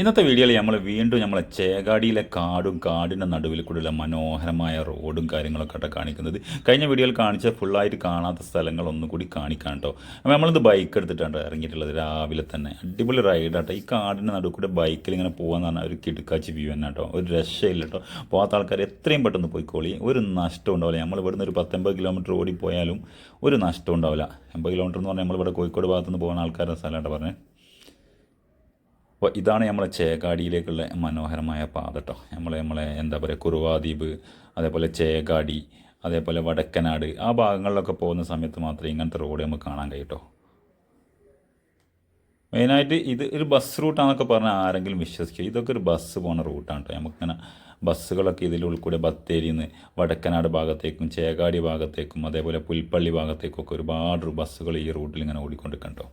ഇന്നത്തെ വീഡിയോയിൽ നമ്മൾ വീണ്ടും നമ്മളെ ചേകാടിയിലെ കാടും കാടിന്റെ നടുവിൽ കൂടെയുള്ള മനോഹരമായ റോഡും കാര്യങ്ങളൊക്കെ ആയിട്ട് കാണിക്കുന്നത്. കഴിഞ്ഞ വീഡിയോയിൽ കാണിച്ച ഫുള്ളായിട്ട് കാണാത്ത സ്ഥലങ്ങൾ ഒന്നും കൂടി കാണിക്കാൻ കേട്ടോ അപ്പോൾ നമ്മളിത് ബൈക്ക് എടുത്തിട്ടാണ് ഇറങ്ങിയിട്ടുള്ളത്. രാവിലെ തന്നെ. അടിപൊളി റൈഡാട്ടോ ഈ കാടിന്റെ നടുവിൽ കൂടെ ബൈക്കിൽ ഇങ്ങനെ പോകാന്ന് പറഞ്ഞാൽ ഒരു കിടുക്കാച്ചി വ്യൂ തന്നെ കേട്ടോ ഒരു രക്ഷയില്ല കേട്ടോ പോകാത്ത ആൾക്കാർ എത്രയും പെട്ടെന്ന് പോയിക്കോളി. ഒരു നഷ്ടം ഉണ്ടാവില്ല. നമ്മൾ ഇവിടുന്ന് ഒരു പത്തൊമ്പത് കിലോമീറ്റർ ഓടി പോയാലും ഒരു നഷ്ടം ഉണ്ടാവില്ല. എൺപത് കിലോമീറ്റർ എന്ന് പറഞ്ഞാൽ നമ്മളിവിടെ കോഴിക്കോട് ഭാഗത്തുനിന്ന് പോകുന്ന ആൾക്കാരുടെ സ്ഥലമായിട്ട് പറഞ്ഞത് അപ്പോൾ ഇതാണ് നമ്മളെ ചേകാടിയിലേക്കുള്ള മനോഹരമായ പാത കേട്ടോ നമ്മളെ നമ്മളെ എന്താ പറയുക കുറുവാദ്വീപ് അതേപോലെ ചേകാടി അതേപോലെ വടക്കനാട് ആ ഭാഗങ്ങളിലൊക്കെ പോകുന്ന സമയത്ത് മാത്രമേ ഇങ്ങനത്തെ റോഡ് നമുക്ക് കാണാൻ കഴിയട്ടോ മെയിനായിട്ട് ഇത് ഒരു ബസ് റൂട്ടാണെന്നൊക്കെ പറഞ്ഞാൽ ആരെങ്കിലും വിശ്വസിക്കുക ഇതൊക്കെ ഒരു ബസ് പോകുന്ന റൂട്ടാണ് കേട്ടോ നമുക്കിങ്ങനെ ബസ്സുകളൊക്കെ ഇതിൽ ഉൾക്കൂടെ ബത്തേരിയിൽ നിന്ന് വടക്കനാട് ഭാഗത്തേക്കും ചേകാടി ഭാഗത്തേക്കും അതേപോലെ പുൽപ്പള്ളി ഭാഗത്തേക്കും ഒക്കെ ഒരുപാട് ബസ്സുകൾ ഈ റൂട്ടിൽ ഇങ്ങനെ ഓടിക്കൊണ്ടിരിക്കണം കേട്ടോ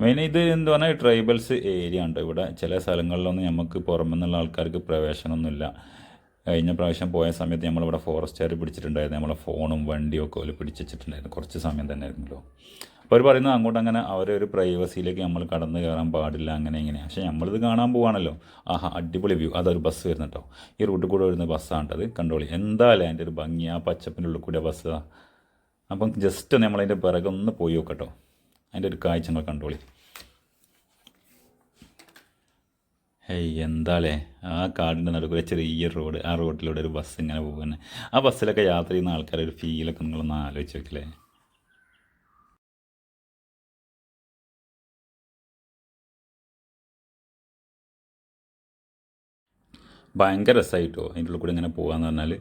മെയിൻ ഇത് എന്ന് പറഞ്ഞാൽ ട്രൈബൽസ് ഏരിയ ഉണ്ട്? ഇവിടെ ചില സ്ഥലങ്ങളിലൊന്നും നമുക്ക് പുറമെ നിന്നുള്ള ആൾക്കാർക്ക് പ്രവേശനമൊന്നുമില്ല. കഴിഞ്ഞ പ്രാവശ്യം പോയ സമയത്ത് നമ്മളിവിടെ ഫോറസ്റ്റുകാർ പിടിച്ചിട്ടുണ്ടായിരുന്നു. നമ്മളെ ഫോണും വണ്ടിയും ഒക്കെ അവർ പിടിച്ച് വെച്ചിട്ടുണ്ടായിരുന്നു കുറച്ച് സമയം തന്നെ ആയിരുന്നല്ലോ അപ്പോൾ അവർ പറയുന്നത് അങ്ങോട്ട് അങ്ങനെ അവരെ ഒരു പ്രൈവസിയിലേക്ക് നമ്മൾ കടന്നു കയറാൻ പാടില്ല അങ്ങനെ ഇങ്ങനെ. പക്ഷേ നമ്മളിത് കാണാൻ പോവാണല്ലോ. ആഹാ അടിപൊളി വ്യൂ അതൊരു ബസ് വരുന്ന കേട്ടോ ഈ റൂട്ടിൽ കൂടെ വരുന്ന ബസ്സാണ്ടത് കണ്ടോളി. എന്തായാലും അതിന്റെ ഒരു ഭംഗി ആ പച്ചപ്പിന്റെ ഉള്ളിൽ കൂടെ ബസ്സാണ് അപ്പം ജസ്റ്റ് നമ്മളതിന്റെ പിറകൊന്ന് പോയി നോക്കട്ടോ. അതിന്റെ ഒരു കാഴ്ച നിങ്ങൾ കണ്ടോളി. ഹേയ് എന്താലേ? ആ കാടിന്റെ നടുക്കൊരു ചെറിയ റോഡ് ആ റോഡിലൂടെ ഒരു ബസ് ഇങ്ങനെ പോകുന്നത് ആ ബസ്സിലൊക്കെ യാത്ര ചെയ്യുന്ന ആൾക്കാരെ ഒരു ഫീലൊക്കെ നിങ്ങളൊന്ന് ആലോചിച്ച് നോക്കില്ലേ? ഭയങ്കര രസമായിട്ടോ അതിന്റെ ഉള്ളിൽ കൂടെ ഇങ്ങനെ പോകാന്ന് പറഞ്ഞാൽ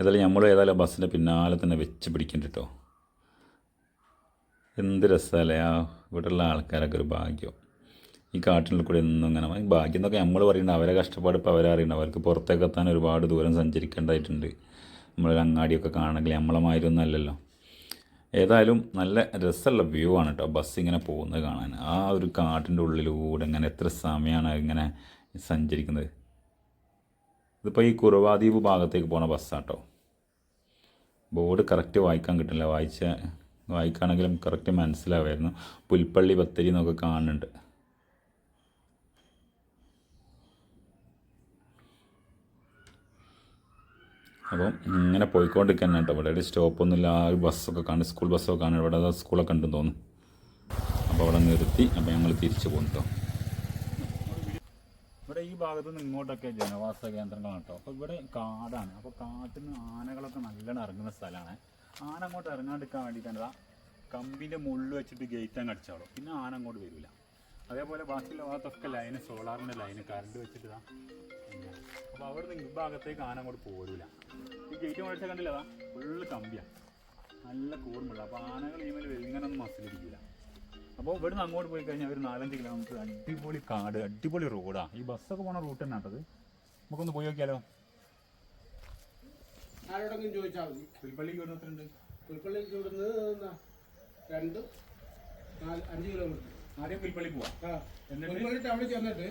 ഏതായാലും നമ്മൾ ഏതായാലും ബസ്സിന്റെ പിന്നാലെ തന്നെ വെച്ച് പിടിക്കണ്ട കേട്ടോ എന്ത് രസമല്ലേ ആ ഇവിടെയുള്ള ആൾക്കാരൊക്കെ ഒരു ഭാഗ്യം. ഈ കാട്ടിനുള്ളിൽ കൂടെ എന്നും ഇങ്ങനെ ഭാഗ്യം എന്നൊക്കെ നമ്മൾ പറയുന്നത് അവരെ കഷ്ടപ്പാട് ഇപ്പോൾ അവരറിയണം അവർക്ക് പുറത്തേക്ക് എത്താൻ ഒരുപാട് ദൂരം സഞ്ചരിക്കേണ്ടതായിട്ടുണ്ട്. നമ്മളൊരു അങ്ങാടിയൊക്കെ കാണണമെങ്കിൽ നമ്മളെ മാതിരിയൊന്നും അല്ലല്ലോ. ഏതായാലും നല്ല രസമുള്ള വ്യൂ ആണ് കേട്ടോ ബസ് ഇങ്ങനെ പോകുന്നത് കാണാൻ. ആ ഒരു കാട്ടിന്റെ ഉള്ളിലൂടെ ഇങ്ങനെ എത്ര സമയമാണ് ഇങ്ങനെ സഞ്ചരിക്കുന്നത്? ഇതിപ്പോൾ ഈ കുറുവാദ്വീപ് ഭാഗത്തേക്ക് പോണ ബസ്സാട്ടോ ബോർഡ് കറക്റ്റ് വായിക്കാൻ കിട്ടില്ല. വായിച്ച വായിക്കുകയാണെങ്കിലും കറക്റ്റ് മനസ്സിലാവായിരുന്നു. പുൽപ്പള്ളി ബത്തേരി എന്നൊക്കെ കാണുന്നുണ്ട്. അപ്പം ഇങ്ങനെ പോയിക്കൊണ്ടിരിക്കാൻ കേട്ടോ. ഇവിടെ ഒരു സ്റ്റോപ്പൊന്നുമില്ല ആ ഒരു ബസ്സൊക്കെ കാണും. സ്കൂൾ ബസ്സൊക്കെ കാണും. ഇവിടെ സ്കൂളൊക്കെ ഉണ്ടെന്ന് തോന്നുന്നു. അപ്പോൾ അവിടെ നിർത്തി. അപ്പോൾ ഞങ്ങൾ തിരിച്ചു പോകും കേട്ടോ. ഇവിടെ ഈ ഭാഗത്ത് നിന്ന് ഇങ്ങോട്ടൊക്കെ ജനവാസ കേന്ദ്രങ്ങളാണ് കേട്ടോ. അപ്പോൾ ഇവിടെ കാടാണ്. അപ്പോൾ കാട്ടിൽ നിന്ന് ആനകളൊക്കെ നല്ലോണം ഇറങ്ങുന്ന സ്ഥലമാണ്. ആന അങ്ങോട്ട് ഇറങ്ങാണ്ടിരിക്കാൻ വേണ്ടിയിട്ടാണ് കമ്പിന്റെ മുള്ളിൽ വെച്ചിട്ട് ഗേറ്റ് അങ്ങ് അടിച്ചാളോ. പിന്നെ ആന അങ്ങോട്ട് വരില്ല അതേപോലെ ബാക്കിയുള്ള ഭാഗത്തൊക്കെ ലൈന് സോളാറിന്റെ ലൈന് കറണ്ട് വെച്ചിട്ട് ഇതാ അപ്പോൾ അവിടെ നിന്ന് ഈ ഭാഗത്തേക്ക് ആന അങ്ങോട്ട് പോരില്ല ഈ ഗേറ്റ് മേടിച്ച കണ്ടില്ല അതാ ഫുള്ള് കമ്പിയാണ് നല്ല കൂർമുള്ള അപ്പോൾ ആനകൾ ഈ മേലെ വെലിങ്ങനൊന്നും മസിലിരിക്കില്ല അപ്പോൾ ഇവിടുന്ന് അങ്ങോട്ട് പോയി കഴിഞ്ഞാൽ ഒരു നാലഞ്ച് കിലോമീറ്റർ അടിപൊളി കാട് അടിപൊളി റോഡാണ് ഈ ബസ്സൊക്കെ പോണ റൂട്ട് തന്നെ നമുക്കൊന്ന് പോയി നോക്കിയാലോ? ആരോടെങ്കിലും ചോദിച്ചാൽ മതി. പുൽപ്പള്ളിക്ക് വരുന്നത്രണ്ട് പുൽപ്പള്ളിക്ക് ഇവിടുന്ന് രണ്ട് നാല് അഞ്ച് കിലോമീറ്റർ ആദ്യം പുൽപ്പള്ളി പോവാം? പുൽപ്പള്ളി ടൗണിൽ ചെന്നിട്ട്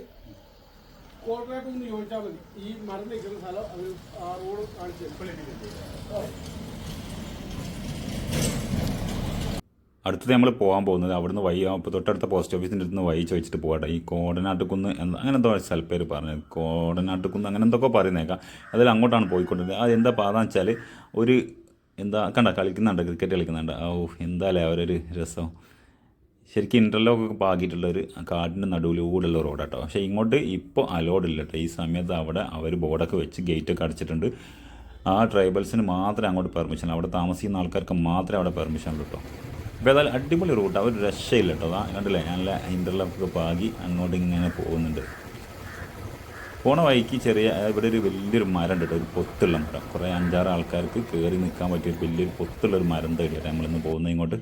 കോർപ്പറേറ്റ് ഒന്ന് ചോദിച്ചാൽ മതി. ഈ മരം നിൽക്കുന്ന സ്ഥലം അത് ആ റോഡ് കാണിച്ചു തരും. അടുത്തത് നമ്മൾ പോകാൻ പോകുന്നത് അവിടുന്ന് വൈ തൊട്ടടുത്ത പോസ്റ്റ് ഓഫീസിന്റെ അടുത്ത് വൈ ചോദിച്ചിട്ട് പോകട്ടെ ഈ കോടനാട്ടുകുന്ന് എന്താ അങ്ങനെ എന്തോ സ്ഥലപ്പേര് പറഞ്ഞത്. കോടനാട്ടുകുന്ന് അങ്ങനെ എന്തൊക്കെ പറയുന്നേക്കാം. അതിൽ അങ്ങോട്ടാണ് പോയിക്കൊണ്ടിരുന്നത്. അത് എന്താ പാതാന്ന് വെച്ചാൽ ഒരു എന്താ കണ്ട കളിക്കുന്നുണ്ട് ക്രിക്കറ്റ് കളിക്കുന്നുണ്ട്. ഓ എന്താല്ലേ അവരൊരു രസം. ശരിക്കും ഇന്റർലോക്ക് ഒക്കെ പാകിയിട്ടുള്ളൊരു കാടിന്റെ നടുവിലൂടെയുള്ള റോഡാട്ടോ. പക്ഷേ ഇങ്ങോട്ട് ഇപ്പോൾ അലോഡ് ഇല്ല കേട്ടോ ഈ സമയത്ത് അവിടെ അവർ ബോർഡൊക്കെ വെച്ച് ഗേറ്റൊക്കെ അടച്ചിട്ടുണ്ട്. ആ ട്രൈബൽസിന് മാത്രമേ അങ്ങോട്ട് പെർമിഷൻ അവിടെ താമസിക്കുന്ന ആൾക്കാർക്ക് മാത്രമേ അവിടെ പെർമിഷൻ ഉള്ളൂ കേട്ടോ അപ്പോൾ ഏതായാലും അടിപൊളി റൂട്ടാണ് ഒരു രക്ഷയില്ല കേട്ടോ അതാ. കണ്ടില്ലേ? നല്ല ഇന്റർലോക്കൊക്കെ പാകി അങ്ങോട്ട് ഇങ്ങനെ പോകുന്നുണ്ട്. പോണ വഴിക്ക് ചെറിയ ഇവിടെ ഒരു വലിയൊരു മരം ഉണ്ട് കേട്ടോ. ഒരു പൊത്തുള്ള മരം. കുറേ അഞ്ചാറ് ആൾക്കാർക്ക് കയറി നിൽക്കാൻ പറ്റിയ ഒരു വലിയൊരു പൊത്തുള്ള ഒരു മരം തേടിയാണ് നമ്മളിന്ന് പോകുന്നത് ഇങ്ങോട്ട്.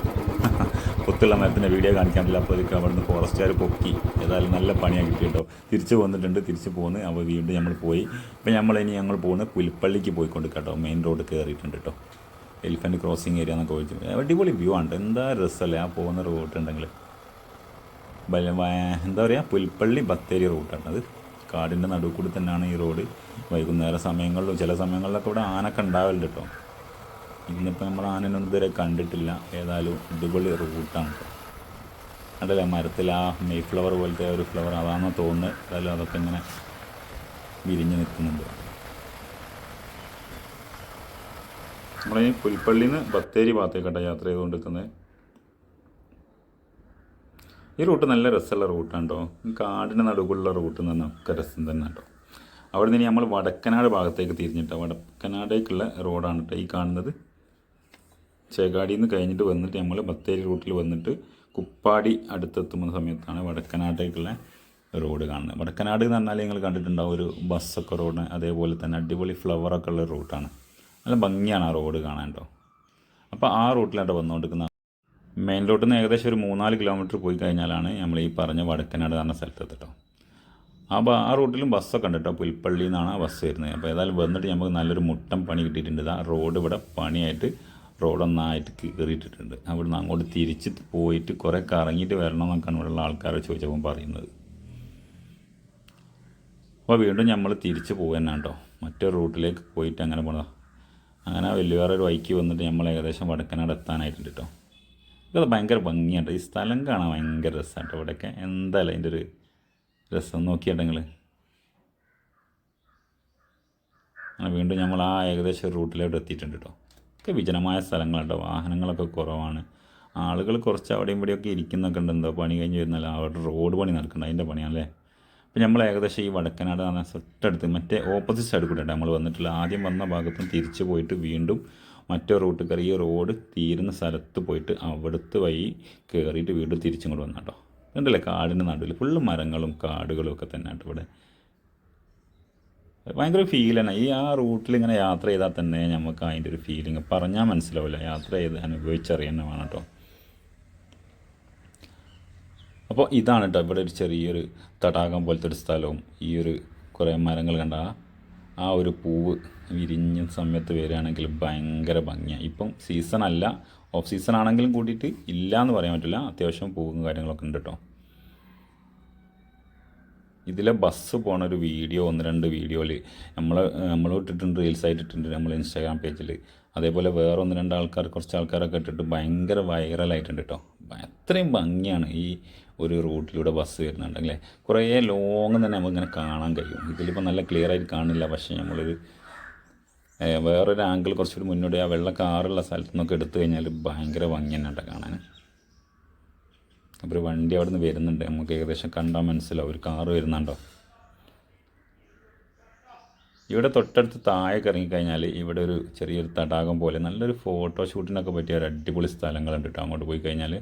പൊത്തുള്ള മരത്തിന്റെ വീഡിയോ കാണിക്കാൻ പറ്റില്ല. അവിടെ നിന്ന് ഫോറസ്റ്റുകാർ പൊക്കി. ഏതായാലും നല്ല പണിയാണ് കിട്ടിയിട്ടോ. തിരിച്ച് വന്നിട്ടുണ്ട്. തിരിച്ച് പോന്ന് അപ്പോൾ വീണ്ടും നമ്മൾ പോയി. ഇപ്പം നമ്മളിനി ഞങ്ങൾ പോകുന്നത് പുൽപ്പള്ളിക്ക് പോയിക്കൊണ്ട് കേട്ടോ മെയിൻ റോഡ് കയറിയിട്ടുണ്ട് കേട്ടോ. എലിഫന്റ് ക്രോസിങ് ഏരിയ എന്നൊക്കെ ചോദിച്ചു അടിപൊളി വ്യൂ ആണ് എന്താ രസമല്ലേ ആ പോകുന്ന റൂട്ട് ഉണ്ടെങ്കിൽ ബല- എന്താ പറയുക പുൽപ്പള്ളി ബത്തേരി റൂട്ടാണ് അത് കാടിന്റെ നടുവ് കൂടി തന്നെയാണ് ഈ റോഡ് വൈകുന്നേര സമയങ്ങളിലും ചില സമയങ്ങളിലൊക്കെ ഇവിടെ ആനൊക്കെ ഉണ്ടാവലുണ്ട് കേട്ടോ ഇന്നിപ്പോൾ നമ്മൾ ആനനൊന്നും ഇതുവരെ കണ്ടിട്ടില്ല. ഏതായാലും അടിപൊളി റൂട്ടാണ് കണ്ടല്ലേ മരത്തിൽ ആ മെയ് ഫ്ലവർ പോലത്തെ ഒരു ഫ്ലവർ അതാണെന്ന് തോന്നുന്നത് ഏതായാലും അതൊക്കെ ഇങ്ങനെ വിരിഞ്ഞ് നിൽക്കുന്നുണ്ട്. നമ്മളെ ഈ പുൽപ്പള്ളിയിൽ നിന്ന് ബത്തേരി ഭാഗത്തേക്കട്ടെ യാത്ര ചെയ്തുകൊണ്ടിരിക്കുന്നത് ഈ റൂട്ട് നല്ല രസമുള്ള റൂട്ടാണ് കേട്ടോ കാടിന് നടുക്കുള്ള റൂട്ട് എന്ന് പറഞ്ഞാൽ ഒക്കെ രസം തന്നെ കേട്ടോ അവിടെ നിന്ന് നമ്മൾ വടക്കനാട് ഭാഗത്തേക്ക് തിരിഞ്ഞിട്ടോ. വടക്കനാടേക്കുള്ള റോഡാണ് കേട്ടോ ഈ കാണുന്നത്. ചേകാടിയിൽ നിന്ന് കഴിഞ്ഞിട്ട് വന്നിട്ട് നമ്മൾ ബത്തേരി റൂട്ടിൽ വന്നിട്ട് കുപ്പാടി അടുത്തെത്തുന്ന സമയത്താണ് വടക്കനാട്ടേക്കുള്ള റോഡ് കാണുന്നത്. വടക്കനാട് എന്ന് പറഞ്ഞാൽ നിങ്ങൾ കണ്ടിട്ടുണ്ടാവും ഒരു ബസ്സൊക്കെ റോഡ് അതേപോലെ തന്നെ അടിപൊളി ഫ്ലവറൊക്കെ ഉള്ള റൂട്ടാണ്. നല്ല ഭംഗിയാണ് ആ റോഡ് കാണാൻ കേട്ടോ അപ്പോൾ ആ റൂട്ടിലാട്ടോ വന്നുകൊണ്ടിരിക്കുന്ന മെയിൻ റോഡിൽ നിന്ന് ഏകദേശം ഒരു മൂന്നാൽ കിലോമീറ്റർ പോയി കഴിഞ്ഞാലാണ് നമ്മൾ ഈ പറഞ്ഞ വടക്കനാട് എന്ന സ്ഥലത്ത് ആ ബ ആ റൂട്ടിലും ബസ്സൊക്കെ ഉണ്ട് കേട്ടോ പുൽപ്പള്ളി നിന്നാണ് ആ ബസ് വരുന്നത്. അപ്പോൾ ഏതായാലും വന്നിട്ട് നമുക്ക് നല്ലൊരു മുട്ടം പണി കിട്ടിയിട്ടുണ്ട്. ആ റോഡ് ഇവിടെ പണിയായിട്ട് റോഡൊന്നായിട്ട് കീറിയിട്ടിട്ടുണ്ട് അവിടുന്ന് അങ്ങോട്ട് തിരിച്ച് പോയിട്ട് കുറേ കറങ്ങിയിട്ട് വരണം എന്നൊക്കെയാണ് ഇവിടെയുള്ള ആൾക്കാരെ ചോദിച്ചപ്പോൾ പറയുന്നത്. അപ്പോൾ വീണ്ടും നമ്മൾ തിരിച്ച് പോകുന്ന കേട്ടോ മറ്റൊരു റൂട്ടിലേക്ക് പോയിട്ട് അങ്ങനെ പോണതാ. അങ്ങനെ വലിയ ഒരു വൈക്ക് വന്നിട്ട് നമ്മൾ ഏകദേശം വടക്കനാട് എത്താനായിട്ടുണ്ട് കേട്ടോ ഇത് ഭയങ്കര ഭംഗിയാണ്. ഈ സ്ഥലം കാണാൻ ഭയങ്കര രസമാണ് കേട്ടോ ഇവിടെയൊക്കെ എന്തായാലും അതിന്റെ ഒരു രസം നോക്കിയാട്ടെ നിങ്ങൾ അങ്ങനെ വീണ്ടും നമ്മൾ ആ ഏകദേശം റൂട്ടിലോട്ട് എത്തിയിട്ടുണ്ട് കേട്ടോ ഒക്കെ വിജനമായ സ്ഥലങ്ങളുണ്ട് വാഹനങ്ങളൊക്കെ കുറവാണ്. ആളുകൾ കുറച്ച് അവിടെയും ഇവിടെയൊക്കെ ഇരിക്കുന്നൊക്കെ ഉണ്ട്. എന്തോ പണി കഴിഞ്ഞ് വരുന്നല്ലോ? അവിടെ റോഡ് പണി നടക്കുന്നുണ്ട്. അതിന്റെ പണിയാണല്ലേ? അപ്പം നമ്മൾ ഏകദേശം ഈ വടക്കനാട് എന്ന തൊട്ടടുത്ത് മറ്റേ ഓപ്പോസിറ്റ് സൈഡ് കൂടെ നമ്മൾ വന്നിട്ടുള്ള ആദ്യം വന്ന ഭാഗത്തും തിരിച്ച് പോയിട്ട് വീണ്ടും മറ്റേ റൂട്ട് കയറി ഈ റോഡ് തീരുന്ന സ്ഥലത്ത് പോയിട്ട് അവിടുത്തെ വഴി കയറിയിട്ട് വീണ്ടും തിരിച്ചും കൂടെ വന്നാട്ടോ ഉണ്ടല്ലേ കാടിന്റെ നടുവിൽ ഫുള്ള് മരങ്ങളും കാടുകളും ഒക്കെ തന്നെ ആട്ടോ ഇവിടെ. ഭയങ്കര തന്നെ. ഈ ആ റൂട്ടിൽ ഇങ്ങനെ യാത്ര ചെയ്താൽ തന്നെ നമുക്ക് അതിന്റെ ഒരു ഫീലിംഗ് പറഞ്ഞാൽ മനസ്സിലാവില്ല. യാത്ര ചെയ്ത് അനുഭവിച്ചറിയാൻ വേണം കേട്ടോ അപ്പോൾ ഇതാണ് കേട്ടോ ഇവിടെ ഒരു ചെറിയൊരു തടാകം പോലത്തെ ഒരു സ്ഥലവും. ഈ ഒരു കുറേ മരങ്ങൾ കണ്ട ആ- ഒരു പൂവ് വിരിഞ്ഞ സമയത്ത് വരികയാണെങ്കിൽ ഭയങ്കര ഭംഗിയാണ് ഇപ്പം സീസൺ അല്ല ഓഫ് സീസൺ ആണെങ്കിലും കൂട്ടിയിട്ട് ഇല്ല എന്ന് പറയാൻ പറ്റില്ല. അത്യാവശ്യം പൂവും കാര്യങ്ങളൊക്കെ ഉണ്ട് കേട്ടോ ഇതിലെ ബസ് പോണ ഒരു വീഡിയോ ഒന്ന് രണ്ട് വീഡിയോയിൽ നമ്മൾ നമ്മൾ ഇട്ടിട്ടുണ്ട് റീൽസ് ആയിട്ട് ഇട്ടിട്ടുണ്ട് നമ്മൾ ഇൻസ്റ്റാഗ്രാം പേജിൽ അതേപോലെ വേറെ ഒന്ന് രണ്ട് ആൾക്കാർ കുറച്ച് ആൾക്കാരൊക്കെ ഇട്ടിട്ട് ഭയങ്കര വൈറലായിട്ടുണ്ട് കേട്ടോ അത്രയും ഭംഗിയാണ്. ഈ ഒരു റൂട്ടിലൂടെ ബസ് വരുന്നുണ്ട് അല്ലേ കുറേ ലോങ് തന്നെ നമുക്കിങ്ങനെ കാണാൻ കഴിയും. ഇതിലിപ്പോൾ നല്ല ക്ലിയർ ആയിട്ട് കാണില്ല പക്ഷേ നമ്മളൊരു വേറൊരു ആംഗിൾ കുറച്ചുകൂടി മുന്നോട്ട് ആ വെള്ള കാറുള്ള സ്ഥലത്തു നിന്നൊക്കെ എടുത്തു കഴിഞ്ഞാൽ ഭയങ്കര ഭംഗി തന്നെ കേട്ടോ കാണാൻ അപ്പോൾ ഒരു വണ്ടി അവിടെ നിന്ന് വരുന്നുണ്ട്. നമുക്ക് ഏകദേശം കണ്ടാൽ മനസ്സിലാവും. ഒരു കാറ് വരുന്നുണ്ടോ? ഇവിടെ തൊട്ടടുത്ത് താഴേക്ക് ഇറങ്ങിക്കഴിഞ്ഞാൽ ഇവിടെ ഒരു ചെറിയൊരു തടാകം പോലെ നല്ലൊരു ഫോട്ടോ ഷൂട്ടിനൊക്കെ പറ്റിയ ഒരു അടിപൊളി സ്ഥലങ്ങളുണ്ട് കേട്ടോ. അങ്ങോട്ട് പോയി കഴിഞ്ഞാൽ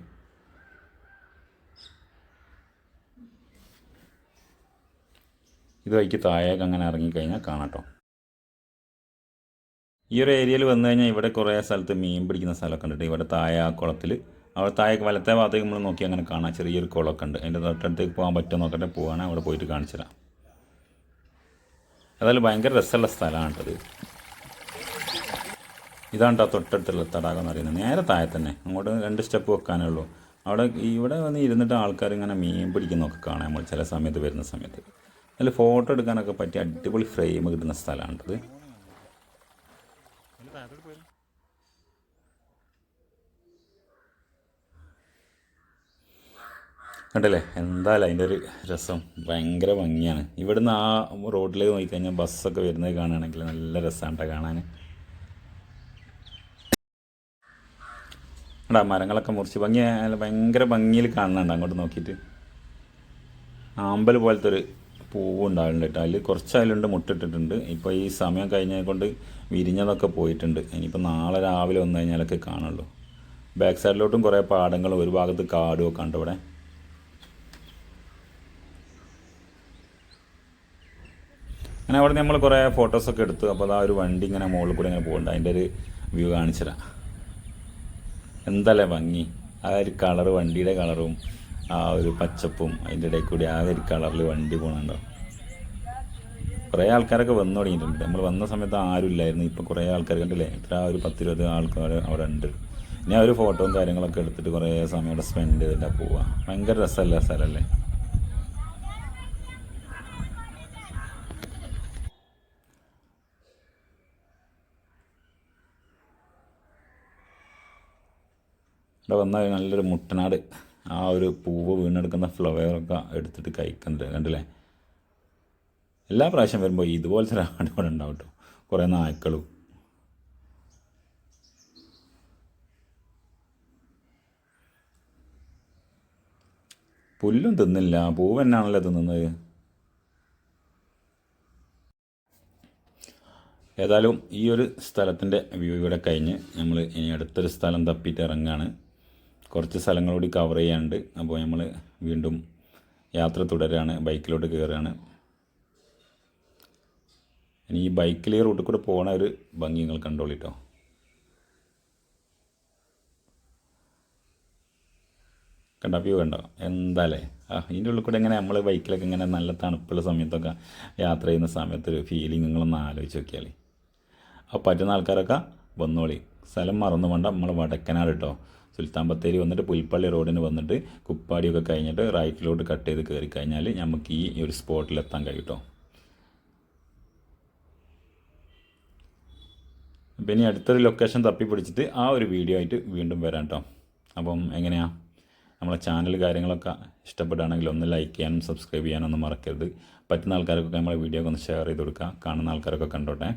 ഇത് വഴിക്ക് താഴേക്ക് അങ്ങനെ ഇറങ്ങിക്കഴിഞ്ഞാൽ കാണാം കേട്ടോ. ഈ ഒരു ഏരിയയിൽ വന്നു കഴിഞ്ഞാൽ ഇവിടെ കുറേ സ്ഥലത്ത് മീൻ പിടിക്കുന്ന സ്ഥലമൊക്കെ ഉണ്ട്. ഇവിടെ താഴെ ആ കുളത്തിൽ. അവിടെ താഴേക്ക് വലത്തെ ഭാഗത്തേക്ക് നമ്മൾ നോക്കി അങ്ങനെ കാണാം. ചെറിയൊരു കുളമൊക്കെ ഉണ്ട്. അതിന്റെ തൊട്ടടുത്തേക്ക് പോകാൻ പറ്റുമോ നോക്കട്ടെ പോവാണ്. അവിടെ പോയിട്ട് കാണിച്ചു തരാം. അതായത് ഭയങ്കര രസമുള്ള സ്ഥലമാണ് കേട്ടത് ഇതാണ് കേട്ടോ തൊട്ടടുത്തുള്ള തടാകം എന്ന് പറയുന്നത്. നേരെ താഴെ തന്നെ. അങ്ങോട്ട് രണ്ട് സ്റ്റെപ്പ് വെക്കാനേ ഉള്ളൂ അവിടെ ഇവിടെ വന്ന് ഇരുന്നിട്ട് ആൾക്കാർ ഇങ്ങനെ മീൻ പിടിക്കുന്നൊക്കെ കാണാം നമ്മൾ ചില സമയത്ത് വരുന്ന സമയത്ത്. അതിൽ ഫോട്ടോ എടുക്കാനൊക്കെ പറ്റിയ അടിപൊളി ഫ്രെയിം കിട്ടുന്ന സ്ഥലമാണ് കേട്ടത് കണ്ടല്ലേ? എന്തായാലും അതിന്റെ ഒരു രസം. ഭയങ്കര ഭംഗിയാണ്. ഇവിടുന്ന് ആ റോഡിലേക്ക് നോക്കിക്കഴിഞ്ഞാൽ ബസ്സൊക്കെ വരുന്നത് കാണുകയാണെങ്കിൽ നല്ല രസമാണ് കാണാൻ എടാ മരങ്ങളൊക്കെ മുറിച്ച് ഭംഗി നല്ല ഭയങ്കര ഭംഗിയിൽ കാണുന്നുണ്ട്. അങ്ങോട്ട് നോക്കിയിട്ട്. ആമ്പൽ പോലത്തെ ഒരു പൂവ് ഉണ്ടായിട്ടുണ്ട് അതിൽ കുറച്ച് അതിലുണ്ട് മുട്ടിട്ടിട്ടുണ്ട്. ഇപ്പോൾ ഈ സമയം കഴിഞ്ഞത് കൊണ്ട് വിരിഞ്ഞതൊക്കെ പോയിട്ടുണ്ട്. ഇനിയിപ്പോൾ നാളെ രാവിലെ വന്നു കഴിഞ്ഞാലൊക്കെ കാണുള്ളൂ. ബാക്ക് സൈഡിലോട്ടും കുറേ പാടങ്ങളും ഒരു ഭാഗത്ത് കാടും ഒക്കെ ഉണ്ട് ഇവിടെ. അങ്ങനെ അവിടെ നമ്മൾ കുറേ ഫോട്ടോസൊക്കെ എടുത്തു. അപ്പോൾ അതാ ഒരു വണ്ടി ഇങ്ങനെ മുകളിൽ കൂടെ ഇങ്ങനെ പോകുന്നുണ്ട് അതിന്റെ ഒരു വ്യൂ കാണിച്ചുതരാം. എന്തല്ലേ ഭംഗി. ആ ഒരു കളർ വണ്ടിയുടെ കളറും ആ ഒരു പച്ചപ്പും അതിന്റെ ഇടയിൽ കൂടി ആ ഒരു കളറിൽ വണ്ടി പോകണുണ്ടോ കുറേ ആൾക്കാരൊക്കെ വന്നു തുടങ്ങിയിട്ടുണ്ട്. നമ്മൾ വന്ന സമയത്ത് ആരും ഇല്ലായിരുന്നു. ഇപ്പോൾ കുറേ ആൾക്കാർ കണ്ടില്ലേ? ഇത്ര ഒരു പത്തിരുപത് ആൾക്കാർ അവിടെ ഉണ്ട്. ഇനി ആ ഒരു ഫോട്ടോയും കാര്യങ്ങളൊക്കെ എടുത്തിട്ട് കുറേ സമയം അവിടെ സ്പെൻഡ് ചെയ്തിട്ടാണ് പോവുക ഭയങ്കര രസമല്ല സ്ഥലമല്ലേ? ഇവിടെ വന്നാൽ നല്ലൊരു മുട്ടനാട്. ആ ഒരു പൂവ് വീണെടുക്കുന്ന ഫ്ലവറൊക്കെ എടുത്തിട്ട് കഴിക്കുന്നുണ്ട് കണ്ടില്ലേ? എല്ലാ പ്രാവശ്യം വരുമ്പോൾ ഇതുപോലത്തെ ഒരാട് ഇവിടെ ഉണ്ടാവും കേട്ടോ. കുറേ നായ്ക്കളും. പുല്ലും തിന്നില്ല. പൂവ് തന്നെയാണല്ലോ തിന്നുന്നത് ഏതായാലും ഈ ഒരു സ്ഥലത്തിന്റെ വ്യൂ ഇവിടെ കഴിഞ്ഞ് നമ്മൾ ഇനി അടുത്തൊരു സ്ഥലം തപ്പിയിട്ട് ഇറങ്ങുകയാണ് കുറച്ച് സ്ഥലങ്ങൾ കൂടി കവർ ചെയ്യാനുണ്ട്. അപ്പോൾ നമ്മൾ വീണ്ടും യാത്ര തുടരുകയാണ് ബൈക്കിലോട്ട് കയറുകയാണ് ഇനി ഈ ബൈക്കിൽ ഈ റൂട്ടിൽ കൂടെ പോകണ ഒരു ഭംഗി നിങ്ങൾ കണ്ടോളിട്ടോ കണ്ട? വ്യൂ കണ്ടോ? എന്താല്ലേ? ആ ഇതിന്റെ ഉള്ളിൽ കൂടെ ഇങ്ങനെ നമ്മൾ ബൈക്കിലൊക്കെ ഇങ്ങനെ നല്ല തണുപ്പുള്ള സമയത്തൊക്കെ യാത്ര ചെയ്യുന്ന സമയത്ത് ഒരു ഫീലിംഗ് നിങ്ങളൊന്ന് ആലോചിച്ച് നോക്കിയാൽ അപ്പോൾ പറ്റുന്ന ആൾക്കാരൊക്കെ വന്നോളി. സ്ഥലം മറന്നു വേണ്ട നമ്മൾ വടക്കനാട് കേട്ടോ സുൽത്താൻ ബത്തേരി വന്നിട്ട് പുൽപ്പള്ളി റോഡിന് വന്നിട്ട് കുപ്പാടിയൊക്കെ കഴിഞ്ഞിട്ട് റൈറ്റിലോട്ട് കട്ട് ചെയ്ത് കയറി കഴിഞ്ഞാൽ നമുക്ക് ഈ ഒരു സ്പോട്ടിൽ എത്താൻ കഴിയും പിന്നെ അടുത്തൊരു ലൊക്കേഷൻ തപ്പി പിടിച്ചിട്ട് ആ ഒരു വീഡിയോ ആയിട്ട് വീണ്ടും വരാം കേട്ടോ അപ്പം എങ്ങനെയാണ് നമ്മളെ ചാനൽ കാര്യങ്ങളൊക്കെ ഇഷ്ടപ്പെടുകയാണെങ്കിൽ ഒന്ന് ലൈക്ക് ചെയ്യാനും സബ്സ്ക്രൈബ് ചെയ്യാനും ഒന്നും മറക്കരുത്. പറ്റുന്ന ആൾക്കാർക്കൊക്കെ നമ്മളെ വീഡിയോ ഒക്കെ ഒന്ന് ഷെയർ ചെയ്ത് കൊടുക്കുക കാണുന്ന ആൾക്കാരൊക്കെ കണ്ടോട്ടെ.